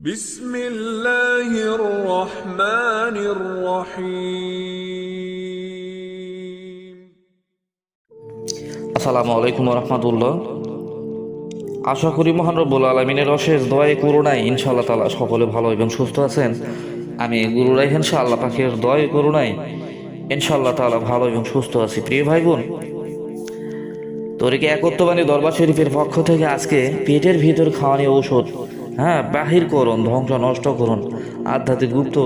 بسم الله الرحمن الرحيم আসসালামু আলাইকুম রহমতুল্লাহ আশা করি মহান রব্বুল আলমিনের অশেষ দোয়াই করুণাই ইনশাআল্লাহ তালা সকলে ভালো এবং সুস্থ আছেন আমি গুরু রাইহেন শাহ আল্লাহ পাখির দোয়াই করুণাই ইনশাআল্লাহ তালা ভালো এবং সুস্থ আছি প্রিয় ভাই বোন তোরিকে একত্ববাণী দরবার শরীফের পক্ষ থেকে আজকে পেটের ভিতর খাওয়ানি ঔষধ হ্যাঁ বাহির করুন, ধ্বংস নষ্ট করুন। আধ্যাত্মিক গুপ্ত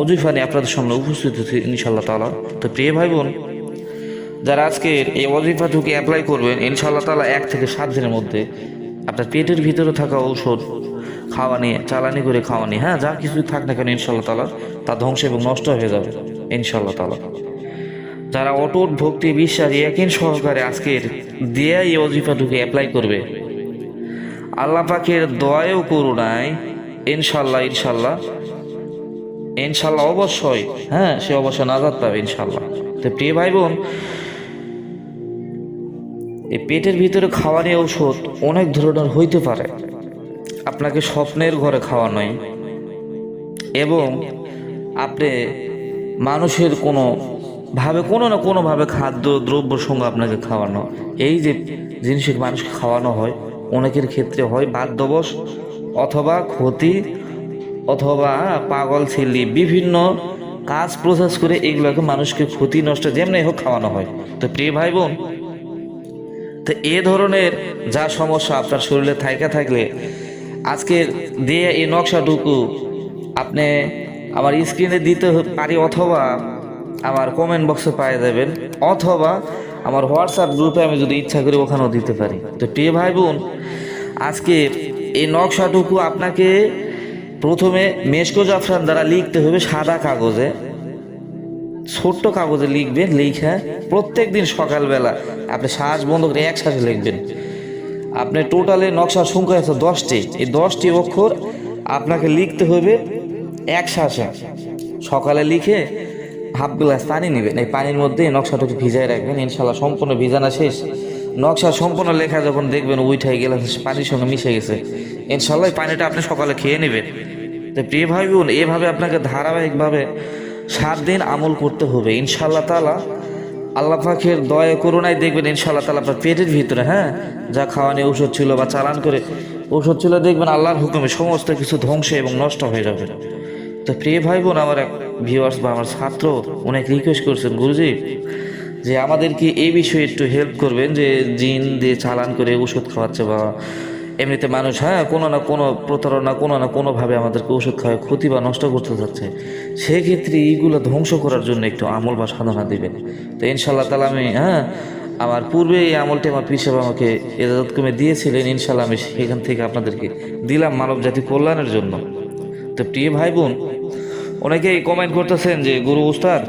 অজুফানি আপনাদের সামনে উপস্থিত হচ্ছে ইনশাল্লাহ তালা তো প্রিয় ভাই বোন যারা আজকের এই অজিফাটুকে অ্যাপ্লাই করবেন ইনশাল্লাহ তালা এক থেকে সাত দিনের মধ্যে আপনার পেটের ভিতরে থাকা ঔষধ খাওয়া নিয়ে, চালানি করে খাওয়া নিয়ে হ্যাঁ যা কিছুই থাক না কেন ইনশাল্লাহ তালা তা ধ্বংস এবং নষ্ট হয়ে যাবে ইনশাল্লাহ তালা যারা অটুট ভক্তি, বিশ্বাস একিন সহকারে আজকের দেয়া এই অজিফাটুকে অ্যাপ্লাই করবে আল্লাহ পাকের দোয়ায়ও করুণায় ইনশাল্লাহ ইনশাল্লাহ। ইনশাল্লাহ অবশ্যই হ্যাঁ সে অবশ্যই নাজাদ পাবে, ইনশাল্লাহ। তো প্রিয় ভাই বোন এই পেটের ভিতরে খাওয়ানি ঔষধ অনেক ধরনের হইতে পারে। আপনাকে স্বপ্নের ঘরে খাওয়ানোই। এবং আপনি মানুষের কোনো ভাবে, কোনো না কোনোভাবে খাদ্য, দ্রব্য সঙ্গে আপনাকে খাওয়ানো। এই যে জিনিসের মানুষকে খাওয়ানো হয় অনেকের ক্ষেত্রে হয় বাধ্যবশ অথবা ক্ষতি অথবা পাগল ছেলি, বিভিন্ন কাজ প্রসেস করে এগুলোকে মানুষকে ক্ষতি নষ্ট যেমনি হোক খাওয়ানো হয়। তো প্রিয় ভাই বোন তো এ ধরনের যা সমস্যা আপনার শরীরে থাইকা থাকলে, আজকের দিয়ে এই নকশাটুকু আপনি আমার স্ক্রিনে দিতে পারি অথবা আমার কমেন্ট বক্সে পাই যাবেন, অথবা আমার হোয়াটসঅ্যাপ গ্রুপে আমি যদি ইচ্ছা করি ওখানেও দিতে পারি। তো প্রিয় ভাই বোন আজকে এই নকশাটুকু আপনাকে প্রথমে মেশকো জাফরান দ্বারা লিখতে হবে সাদা কাগজে, ছোট্ট কাগজে লিখবেন, লিখে প্রত্যেক দিন সকালবেলা আপনি শ্বাস বন্ধ করে এক লিখবেন। আপনি টোটালে নকশার সংখ্যা আছে দশটি। এই দশটি অক্ষর আপনাকে লিখতে হবে এক শ্বাসে সকালে লিখে হাফ গ্লাস পানি নেবেন। এই পানির মধ্যে নকশাটাকে ভিজায় রাখবেন। ইনশাল্লাহ সম্পূর্ণ ভিজানা শেষ। নকশা সম্পূর্ণ লেখা যখন দেখবেন উইঠাই গেলে পানির সঙ্গে মিশে গেছে। ইনশাল্লাহ পানিটা আপনি সকালে খেয়ে নেবেন। তো প্রিয় ভাই বোন এভাবে আপনাকে ধারাবাহিকভাবে সাত দিন আমল করতে হবে। ইনশাল্লাহ তালা আল্লাহ পাখের দয়া, করুণায় দেখবেন ইনশাল্লাহ তালা আপনার পেটের ভিতরে হ্যাঁ? যা খাওয়ানি ঔষধ ছিল বা চালান করে ঔষধ ছিল, দেখবেন আল্লাহর হুকুমে সমস্ত কিছু ধ্বংস এবং নষ্ট হয়ে যাবে। তো প্রিয় ভাই বোন আমার এক ভিউয়ার্স বা আমার ছাত্র অনেক রিকোয়েস্ট করছেন, গুরুজি যে আমাদেরকে এই বিষয়ে একটু হেল্প করবেন, যে জিন দিয়ে চালান করে ওষুধ খাওয়াচ্ছে বা এমনিতে মানুষ হ্যাঁ কোনো না কোনো প্রতারণা, কোনো না কোনোভাবে আমাদেরকে ওষুধ খাওয়ায় ক্ষতি বা নষ্ট করতে যাচ্ছে, সেক্ষেত্রে এইগুলো ধ্বংস করার জন্য একটু আমল বা সাধনা দিবেন। তো ইনশাল্লাহ তালা আমি হ্যাঁ আমার পূর্বে এই আমলটি আমার পিসাব আমাকে এজাজত কমে দিয়েছিলেন ইনশাল্লাহ আমি সেখান থেকে আপনাদেরকে দিলাম মানব জাতি কল্যাণের জন্য। তো প্রিয় ভাই বোন, অনেকেই কমেন্ট করতেছেন যে, গুরু উস্তাদ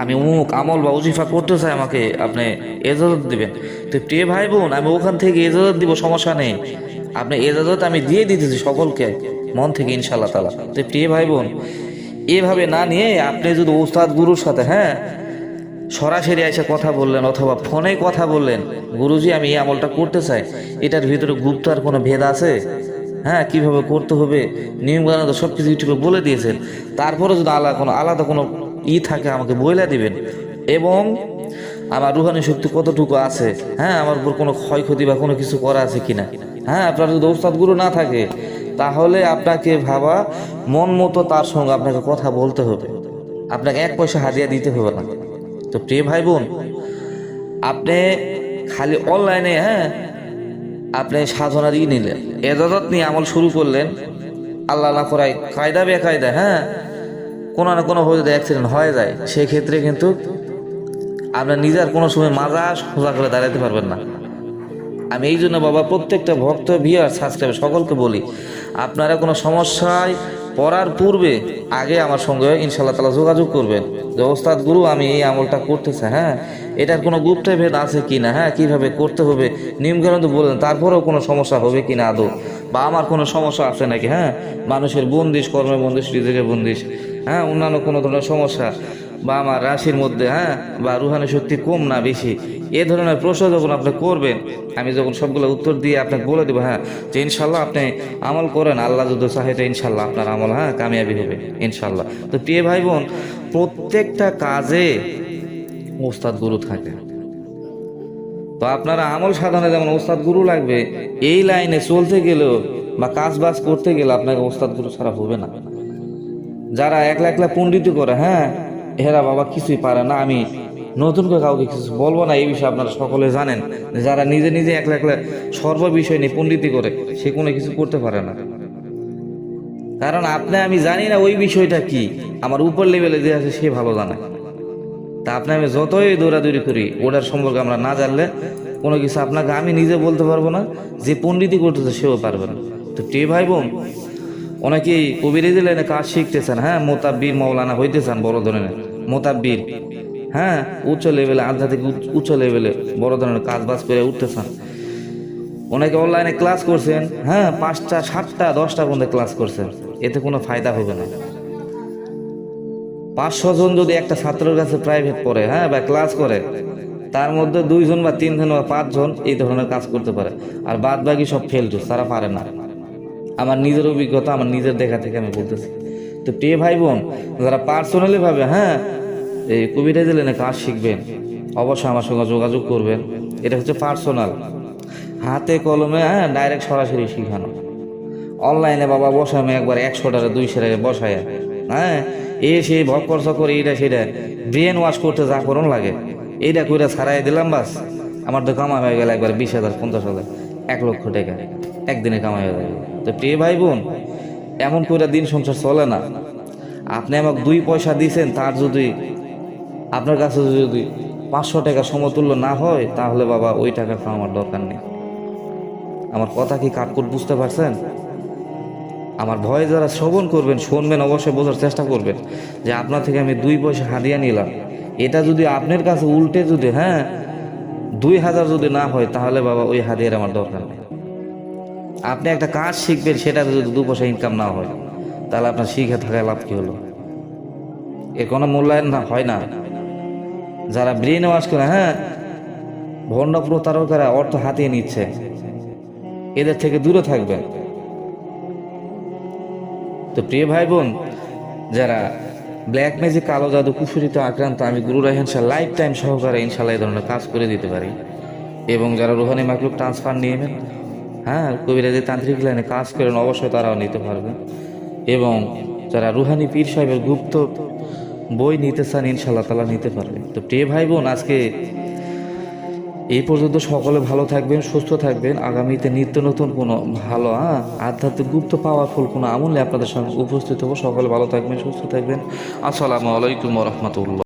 আমি অমুক আমল বা উজিফা করতে চাই আমাকে আপনি এজাজত দিবেন। তো প্রিয় ভাই বোন আমি ওখান থেকে এজাজত দিব, সমস্যা নেই। আপনি এজাজত আমি দিয়ে দিতেছি সকলকে, মন থেকে ইনশাল্লাহ তালা তো প্রিয় ভাই বোন এভাবে না নিয়ে আপনি যদি ওস্তাদ গুরুর সাথে হ্যাঁ সরাসরি এসে কথা বললেন অথবা ফোনে কথা বললেন, গুরুজি আমি এই আমলটা করতে চাই, এটার ভিতরে গুপ্ত আর কোনো ভেদ আছে? হ্যাঁ কীভাবে করতে হবে? নিয়মকানুন তো সব কিছু ইউটিউবে বলে দিয়েছেন। তারপরে যদি আলাদা কোনো আলাদা কোনো ই থাকে আমাকে বইলা দিবেন। এবং আমার রুহানি শক্তি কতটুকু আছে? হ্যাঁ আমার উপর কোনো ক্ষয়ক্ষতি বা কোনো কিছু করা আছে কিনা? হ্যাঁ আপনার যদি ওস্তাদ গুরু না থাকে, তাহলে আপনাকে ভাবা, মন মতো তার সঙ্গে আপনাকে কথা বলতে হবে। আপনাকে এক পয়সা হাদিয়া দিতে হবে না। তো প্রিয় ভাই বোন আপনি খালি অনলাইনে হ্যাঁ আপনি সাধনা দিয়ে নিলেন। এজাজত নিয়ে আমল শুরু করলেন। আল্লাহ না করায় কায়দা বে কায়দা হ্যাঁ কোনো না কোনো যদি অ্যাক্সিডেন্ট হয়ে যায়, সেক্ষেত্রে কিন্তু আপনার নিজের কোনো সময় মাজা সোজা করে দাঁড়াতে পারবেন না। আমি এই জন্য বাবা, প্রত্যেকটা ভক্ত ভিয়ার সাবস্ক্রাইব সকলকে বলি, আপনারা কোনো সমস্যায় পড়ার পূর্বে আগে আমার সঙ্গে ইনশাল্লাহ তালা যোগাযোগ করবেন। যে, ওস্তাদ গুরু, আমি এই আমলটা করতে চাই হ্যাঁ এটার কোনো গুপ্ত ভেদ আছে কি না? হ্যাঁ কীভাবে করতে হবে? নিয়মকানুন তো বললেন, তারপরেও কোনো সমস্যা হবে কি না আদৌ? বা আমার কোনো সমস্যা আছে নাকি? হ্যাঁ মানুষের বন্দিশ কর্মে বন্দিশ রিজেকের বন্দিশ। হ্যাঁ অন্যান্য কোনো ধরনের সমস্যা বা আমার রাশির মধ্যে হ্যাঁ বা রুহানি শক্তি কম না বেশি, এ ধরনের প্রশ্ন যখন আপনি করবেন, আমি যখন সবগুলো উত্তর দিয়ে আপনাকে বলে দেবো হ্যাঁ যে ইনশাল্লাহ আপনি আমল করেন, আল্লাহ যদি চাহে তো ইনশাল্লাহ আপনার আমল হ্যাঁ কামিয়াবি হবে, ইনশাল্লাহ। তো প্রিয় ভাই বোন প্রত্যেকটা কাজে ওস্তাদ গুরু থাকে। তো আপনারা আমল সাধনে যেমন ওস্তাদ গুরু লাগবে, এই লাইনে চলতে গেলেও বা কাজ বাজ করতে গেলে আপনাকে ওস্তাদ গুরু ছাড়া হবে না। যারা একলা একলা পণ্ডিত করে হ্যাঁ? হেরা বাবা কিছুই পারে না। আমি নতুন করে কাউকে কিছু বলব না, এই বিষয়ে আপনারা সকলে জানেন। যারা নিজে নিজে একলা একলা সর্ব বিষয় নিয়ে পণ্ডিতি করে, সে কোনো কিছু করতে পারে না। কারণ আপনি, আমি জানি না ওই বিষয়টা কি। আমার উপর লেভেলে যে আছে, সে ভালো জানে। তা আপনি, আমি যতই দৌড়াদৌড়ি করি, ওটার সম্পর্কে আমরা না জানলে কোনো কিছু আপনাকে আমি নিজে বলতে পারব না। যে পণ্ডিতি করতেছে, সেও পারবে না। তো কে ভাই বোন অনেকেই কবিরে দিলেন কাজ শিখতেছেন হ্যাঁ? মোতাব্বির মৌলানা হইতেছেন বড় ধরনের, মোতাব্বির। হ্যাঁ? উচ্চ লেভেলে আধ্যাত্মিক উচ্চ- লেভেলে বড় ধরনের কাজ বাজ করে উঠতেছেন। অনেকে অনলাইনে ক্লাস করছেন হ্যাঁ? পাঁচটা, সাতটা, দশটা পর্যন্ত ক্লাস করছেন। এতে কোনো ফায়দা হবে না। পাঁচশো জন যদি একটা ছাত্রের কাছে প্রাইভেট পড়ে হ্যাঁ? বা ক্লাস করে, তার মধ্যে দুইজন বা তিনজন বা পাঁচজন এই ধরনের কাজ করতে পারে। আর বাদ বাকি সব ফেল তারা পারে না। আমার নিজের অভিজ্ঞতা, আমার নিজের দেখা থেকে আমি বলতেছি। তো প্রিয় ভাই বোন যারা পার্সোনালি ভাবে হ্যাঁ এই কবিতা না কাজ শিখবেন? অবশ্যই আমার সঙ্গে যোগাযোগ করবেন। এটা হচ্ছে পার্সোনাল হাতে কলমে হ্যাঁ ডাইরেক্ট সরাসরি শিখানো। অনলাইনে বাবা বসামে একবার একশো টাকা, দুইশো টাকা বসায়। হ্যাঁ এ সেই ভক্কর চক্কর, এইটা সেটা। ব্রেন ওয়াশ করতে যা করুন লাগে। এইটা কইরা ছাড়াই দিলাম বাস। আমার তো কামাই হয়ে গেল একবার বিশ হাজার, পঞ্চাশ হাজার, এক লক্ষ টাকা। একদিনে কামাই হয়ে যাবে। তো প্রিয় ভাই বোন এমন করে দিন সংসার চলে না। আপনি আমাকে দুই পয়সা দিয়েছেন তার যদি, আপনার কাছে যদি পাঁচশো টাকা সমতুল্য না হয়, তাহলে বাবা ওই টাকা খাওয়া আমার দরকার নেই। আমার কথা কি কাটকুট বুঝতে পারছেন? আমার ভয়ে যারা শ্রবণ করবেন, শুনবেন, অবশ্যই বোঝার চেষ্টা করবেন যে আপনার থেকে আমি দুই পয়সা হাদিয়া নিলাম। এটা যদি আপনার কাছে উল্টে যদি হ্যাঁ দুই হাজার যদি না হয়, তাহলে বাবা ওই হাদিয়ার আমার দরকার নেই। আপনি একটা কাজ শিখবেন, সেটা যদি দু পয়সা ইনকাম না হয়, তাহলে আপনার শিখে থাকায় লাভ কি হলো? এর কোনো মূল্যায়ন না, হয় না। যারা ব্রেন ওয়াশ করে হ্যাঁ ভণ্ড প্রতারকেরা অর্থ হাতিয়ে নিচ্ছে, এদের থেকে দূরে থাকবেন। তো প্রিয় ভাই বোন যারা ব্ল্যাক ম্যাজিক কালো জাদু, কুফুরিতে আক্রান্ত, আমি গুরু রাহেন শাহ লাইফ টাইম সহকারে ইনশাল্লাহ এই ধরনের কাজ করে দিতে পারি। এবং যারা রোহানি মাকলুক ট্রান্সফার নিয়ে নেন হ্যাঁ কবিরাজি তান্ত্রিক লাইনে কাজ করেন অবশ্যই তারাও নিতে পারবে। এবং যারা রুহানি পীর সাহেবের গুপ্ত বই নিতে চান ইনশাল্লাহ তালা নিতে পারবে। তো প্রিয় ভাই বোন আজকে এই পর্যন্ত সকলে ভালো থাকবেন, সুস্থ থাকবেন। আগামীতে নিত্য নতুন কোনো ভালো হ্যাঁ আধ্যাত্মিক, গুপ্ত পাওয়ারফুল কোনো আমলে আপনাদের সঙ্গে উপস্থিত হব। সকলে ভালো থাকবেন, সুস্থ থাকবেন। আসসালামু আলাইকুম রহমতুল্লাহ।